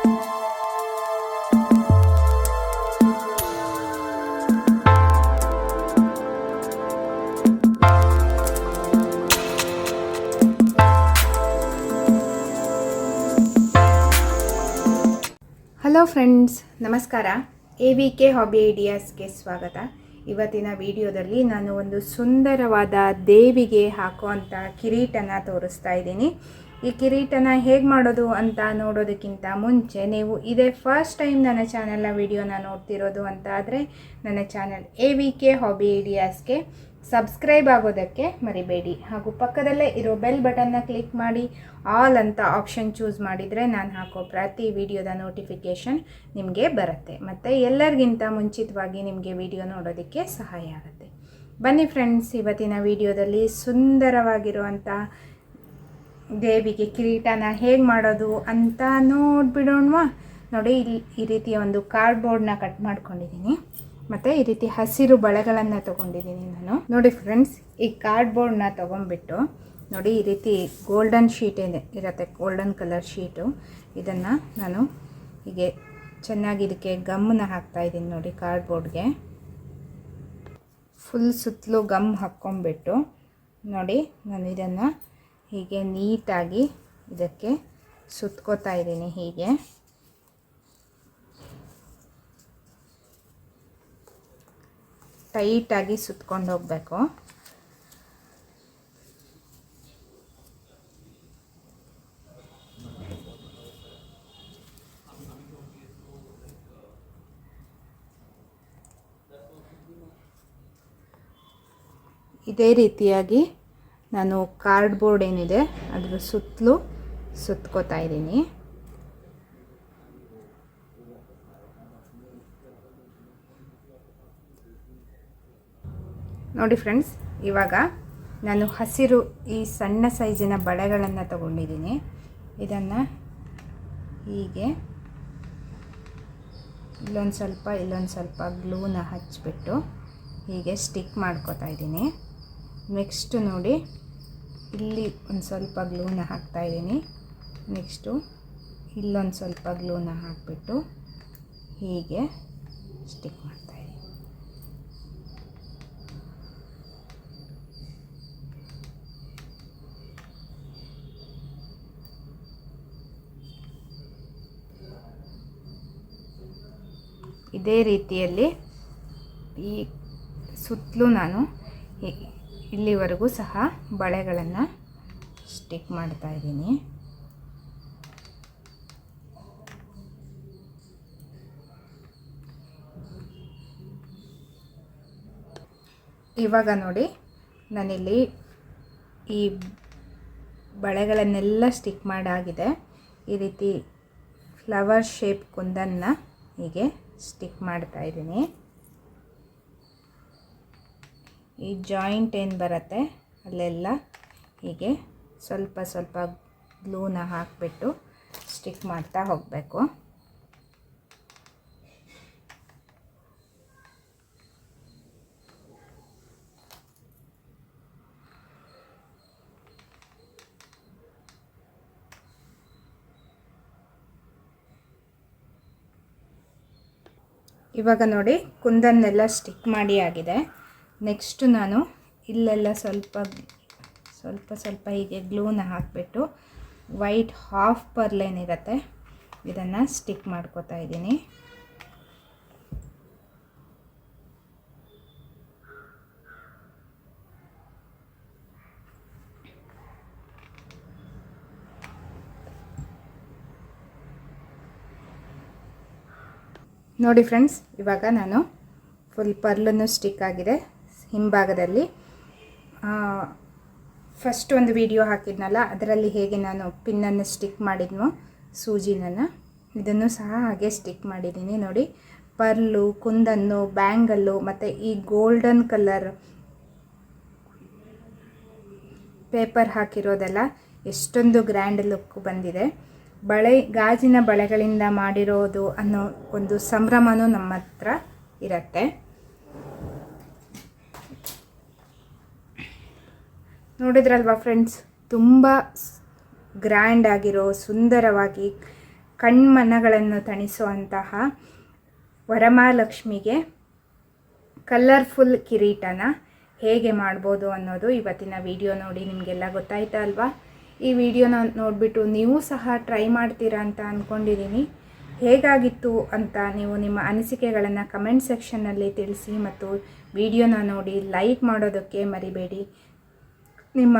Hello friends ನಮಸ್ಕಾರ. A V K hobby ಐಡಿಯಾಸ್ಗೆ ಸ್ವಾಗತ. ಇವತ್ತಿನ ವಿಡಿಯೋದಲ್ಲಿ ನಾನು ಒಂದು ಸುಂದರವಾದ ದೇವಿಗೆ ಹಾಕುವಂಥ ಕಿರೀಟನ ತೋರಿಸ್ತಾ ಇದ್ದೀನಿ. ಈ ಕಿರೀಟನ ಹೇಗೆ ಮಾಡೋದು ಅಂತ ನೋಡೋದಕ್ಕಿಂತ ಮುಂಚೆ ನೀವು ಇದೇ ಫಸ್ಟ್ ಟೈಮ್ ನನ್ನ ಚಾನಲ್ನ ವಿಡಿಯೋನ ನೋಡ್ತಿರೋದು ಅಂತ ಆದರೆ ನನ್ನ channel A V K hobby ಐಡಿಯಾಸ್ಗೆ subscribe ಆಗೋದಕ್ಕೆ ಮರಿಬೇಡಿ. ಹಾಗೂ ಪಕ್ಕದಲ್ಲೇ ಇರೋ ಬೆಲ್ ಬಟನ್ನ ಕ್ಲಿಕ್ ಮಾಡಿ ಆಲ್ ಅಂತ ಆಪ್ಷನ್ ಚೂಸ್ ಮಾಡಿದರೆ ನಾನು ಹಾಕೋ ಪ್ರತಿ ವಿಡಿಯೋದ ನೋಟಿಫಿಕೇಷನ್ ನಿಮಗೆ ಬರುತ್ತೆ. ಮತ್ತು ಎಲ್ಲರಿಗಿಂತ ಮುಂಚಿತವಾಗಿ ನಿಮಗೆ ವಿಡಿಯೋ ನೋಡೋದಕ್ಕೆ ಸಹಾಯ ಆಗುತ್ತೆ. ಬನ್ನಿ ಫ್ರೆಂಡ್ಸ್ ಇವತ್ತಿನ ವಿಡಿಯೋದಲ್ಲಿ ಸುಂದರವಾಗಿರುವಂಥ ದೇವಿಗೆ ಕಿರೀಟನ ಹೇಗೆ ಮಾಡೋದು ಅಂತ ನೋಡಿಬಿಡೋಣವಾ ನೋಡಿ, ಇಲ್ಲಿ ಈ ರೀತಿಯ ಒಂದು ಕಾರ್ಡ್ಬೋರ್ಡ್ನ ಕಟ್ ಮಾಡ್ಕೊಂಡಿದ್ದೀನಿ. ಮತ್ತು ಈ ರೀತಿ ಹಸಿರು ಬಳೆಗಳನ್ನು ತೊಗೊಂಡಿದ್ದೀನಿ ನಾನು. ನೋಡಿ ಫ್ರೆಂಡ್ಸ್ ಈ ಕಾರ್ಡ್ಬೋರ್ಡ್ನ ತೊಗೊಂಡ್ಬಿಟ್ಟು ನೋಡಿ ಈ ರೀತಿ ಗೋಲ್ಡನ್ ಶೀಟ್ ಇದೆ ಇರುತ್ತೆ ಗೋಲ್ಡನ್ ಕಲರ್ ಶೀಟು ಇದನ್ನು ನಾನು ಹೀಗೆ ಚೆನ್ನಾಗಿ ಇದಕ್ಕೆ ಗಮ್ಮನ್ನ ಹಾಕ್ತಾ ಇದ್ದೀನಿ ನೋಡಿ ಕಾರ್ಡ್ಬೋರ್ಡ್ಗೆ ಫುಲ್ ಸುತ್ತಲೂ ಗಮ್ ಹಾಕ್ಕೊಂಬಿಟ್ಟು ನೋಡಿ ನಾನು ಇದನ್ನು ಹೀಗೆ ನೀಟಾಗಿ ಇದಕ್ಕೆ ಸುತ್ಕೋತಾ ಇದ್ದೀನಿ ಹೀಗೆ. ಟೈಟಾಗಿ ಸುತ್ಕೊಂಡು ಹೋಗಬೇಕು. ಇದೇ ರೀತಿಯಾಗಿ ನಾನು ಕಾರ್ಡ್ಬೋರ್ಡ್ ಏನಿದೆ, ಅದರ ಸುತ್ತಲೂ ಸುತ್ಕೋತಾ ಇದ್ದೀನಿ. ನೋಡಿ ಫ್ರೆಂಡ್ಸ್ ಇವಾಗ ನಾನು ಹಸಿರು ಈ ಸಣ್ಣ ಸೈಜಿನ ಬಳೆಗಳನ್ನು ತಗೊಂಡಿದ್ದೀನಿ. ಇದನ್ನು ಹೀಗೆ ಇಲ್ಲೊಂದು ಸ್ವಲ್ಪ ಇಲ್ಲೊಂದು ಸ್ವಲ್ಪ ಗ್ಲೂನ ಹಚ್ಚಿಬಿಟ್ಟು ಹೀಗೆ ಸ್ಟಿಕ್ ಮಾಡ್ಕೋತಾ ಇದ್ದೀನಿ. ನೆಕ್ಸ್ಟ್ ನೋಡಿ ಇಲ್ಲಿ ಒಂದು ಸ್ವಲ್ಪ ಗ್ಲೂನ ಹಾಕ್ತಾಯಿದ್ದೀನಿ ನೆಕ್ಸ್ಟು ಇಲ್ಲೊಂದು ಸ್ವಲ್ಪ ಗ್ಲೂನ ಹಾಕಿಬಿಟ್ಟು ಹೀಗೆ ಸ್ಟಿಕ್ ಮಾಡ್ತಾಯಿದ್ದೀನಿ ಇದೇ ರೀತಿಯಲ್ಲಿ ಈ ಸುತ್ತಲೂ ನಾನು ಇಲ್ಲಿವರೆಗೂ ಸಹ ಬಳೆಗಳನ್ನು ಸ್ಟಿಕ್ ಮಾಡ್ತಾ ಇದ್ದೀನಿ. ಇವಾಗ ನೋಡಿ ನಾನಿಲ್ಲಿ ಈ ಬಳೆಗಳನ್ನೆಲ್ಲ ಸ್ಟಿಕ್ ಮಾಡಾಗಿದೆ. ಈ ರೀತಿ ಫ್ಲವರ್ ಶೇಪ್ ಕುಂದನ್ನು ಹೀಗೆ ಸ್ಟಿಕ್ ಮಾಡ್ತಾ ಇದ್ದೀನಿ. ಈ ಜಾಯಿಂಟ್ ಏನು ಬರುತ್ತೆ? ಅಲ್ಲೆಲ್ಲ ಹೀಗೆ ಸ್ವಲ್ಪ ಸ್ವಲ್ಪ ಗ್ಲೂನ ಹಾಕಿಬಿಟ್ಟು ಸ್ಟಿಕ್ ಮಾಡ್ತಾ ಹೋಗಬೇಕು. ಇವಾಗ ನೋಡಿ ಕುಂದನ್ನೆಲ್ಲ ಸ್ಟಿಕ್ ಮಾಡಿ ಆಗಿದೆ. ನೆಕ್ಸ್ಟು ನಾನು ಇಲ್ಲೆಲ್ಲ ಸ್ವಲ್ಪ ಸ್ವಲ್ಪ ಸ್ವಲ್ಪ ಹೀಗೆ ಗ್ಲೂನ ಹಾಕಿಬಿಟ್ಟು ವೈಟ್ ಹಾಫ್ ಪರ್ಲ್ ಏನಿರುತ್ತೆ, ಇದನ್ನು ಸ್ಟಿಕ್ ಮಾಡ್ಕೋತಾ ಇದ್ದೀನಿ. ನೋಡಿ ಫ್ರೆಂಡ್ಸ್, ಇವಾಗ ನಾನು ಫುಲ್ ಪರ್ಲನ್ನು ಸ್ಟಿಕ್ ಆಗಿದೆ. ಹಿಂಭಾಗದಲ್ಲಿ. ಫಸ್ಟ್ ಒಂದು ವಿಡಿಯೋ ಹಾಕಿದ್ನಲ್ಲ, ಅದರಲ್ಲಿ ಹೇಗೆ ನಾನು ಪಿನ್ನನ್ನು ಸ್ಟಿಕ್ ಮಾಡಿದ್ನೋ, ಸೂಜಿನನ್ನು, ಇದನ್ನು ಸಹ ಹಾಗೆ ಸ್ಟಿಕ್ ಮಾಡಿದ್ದೀನಿ ನೋಡಿ. ಪರ್ಲು, ಕುಂದನ್ನು, ಬ್ಯಾಂಗಲ್ಲು, ಮತ್ತು ಈ ಗೋಲ್ಡನ್ ಕಲರ್ ಪೇಪರ್ ಹಾಕಿರೋದೆಲ್ಲ ಎಷ್ಟೊಂದು ಗ್ರ್ಯಾಂಡ್ ಲುಕ್ ಬಂದಿದೆ. ಬಳೆ, ಗಾಜಿನ ಬಳೆಗಳಿಂದ ಮಾಡಿರೋದು ಅನ್ನೋ ಒಂದು ಸಂಭ್ರಮನೂ ನಮ್ಮ ಹತ್ರ ಇರುತ್ತೆ. ನೋಡಿದ್ರಲ್ವಾ ಫ್ರೆಂಡ್ಸ್ ತುಂಬ ಗ್ರ್ಯಾಂಡ್ ಆಗಿರೋ, ಸುಂದರವಾಗಿ ಕಣ್ಮನಗಳನ್ನು ತಣಿಸುವಂತಹ ವರಮಹಾಲಕ್ಷ್ಮಿಗೆ ಕಲರ್ಫುಲ್ ಕಿರೀಟನ ಹೇಗೆ ಮಾಡ್ಬೋದು ಅನ್ನೋದು ಇವತ್ತಿನ ವಿಡಿಯೋ ನೋಡಿ ನಿಮಗೆಲ್ಲ ಗೊತ್ತಾಯ್ತಾ ಅಲ್ವಾ? ಈ ವಿಡಿಯೋನ ನೋಡಿಬಿಟ್ಟು ನೀವು ಸಹ ಟ್ರೈ ಮಾಡ್ತೀರಾ ಅಂತ ಅಂದ್ಕೊಂಡಿದ್ದೀನಿ ಹೇಗಾಗಿತ್ತು ಅಂತ ನೀವು ನಿಮ್ಮ ಅನಿಸಿಕೆಗಳನ್ನು ಕಮೆಂಟ್ ಸೆಕ್ಷನ್ನಲ್ಲಿ ತಿಳಿಸಿ ಮತ್ತು ವಿಡಿಯೋನ ನೋಡಿ ಲೈಕ್ ಮಾಡೋದಕ್ಕೆ ಮರಿಬೇಡಿ. ನಿಮ್ಮ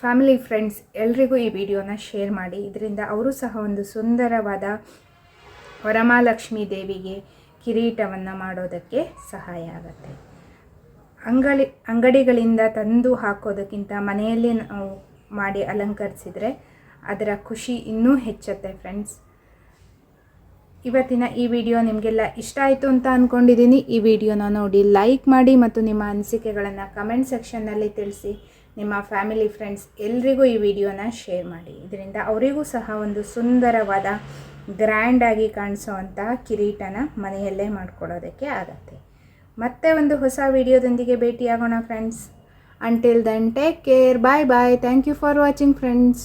ಫ್ಯಾಮಿಲಿ ಫ್ರೆಂಡ್ಸ್ ಎಲ್ರಿಗೂ ಈ ವಿಡಿಯೋನ ಶೇರ್ ಮಾಡಿ. ಇದರಿಂದ ಅವರು ಸಹ ಒಂದು ಸುಂದರವಾದ ವರಮಹಾಲಕ್ಷ್ಮೀ ದೇವಿಗೆ ಕಿರೀಟವನ್ನು ಮಾಡೋದಕ್ಕೆ ಸಹಾಯ ಆಗುತ್ತೆ. ಅಂಗಡಿ ಅಂಗಡಿಗಳಿಂದ ತಂದು ಹಾಕೋದಕ್ಕಿಂತ ಮನೆಯಲ್ಲೇ ನಾವು ಮಾಡಿ ಅಲಂಕರಿಸಿದರೆ ಅದರ ಖುಷಿ ಇನ್ನೂ ಹೆಚ್ಚುತ್ತೆ ಫ್ರೆಂಡ್ಸ್. ಇವತ್ತಿನ ಈ ವಿಡಿಯೋ ನಿಮಗೆಲ್ಲ ಇಷ್ಟ ಆಯಿತು ಅಂತ ಅಂದ್ಕೊಂಡಿದ್ದೀನಿ ಈ ವಿಡಿಯೋನ ನೋಡಿ ಲೈಕ್ ಮಾಡಿ ಮತ್ತು ನಿಮ್ಮ ಅನಿಸಿಕೆಗಳನ್ನು ಕಮೆಂಟ್ ಸೆಕ್ಷನ್ನಲ್ಲಿ ತಿಳಿಸಿ. ನಿಮ್ಮ ಫ್ಯಾಮಿಲಿ ಫ್ರೆಂಡ್ಸ್ ಎಲ್ರಿಗೂ ಈ ವಿಡಿಯೋನ ಶೇರ್ ಮಾಡಿ. ಇದರಿಂದ ಅವರಿಗೂ ಸಹ ಒಂದು ಸುಂದರವಾದ ಗ್ರ್ಯಾಂಡಾಗಿ ಕಾಣಿಸುವಂತಹ ಕಿರೀಟನ ಮನೆಯಲ್ಲೇ ಮಾಡ್ಕೊಳ್ಳೋದಕ್ಕೆ ಆಗತ್ತೆ. ಮತ್ತೆ ಒಂದು ಹೊಸ ವಿಡಿಯೋದೊಂದಿಗೆ ಭೇಟಿಯಾಗೋಣ friends until then take care bye bye thank you for watching friends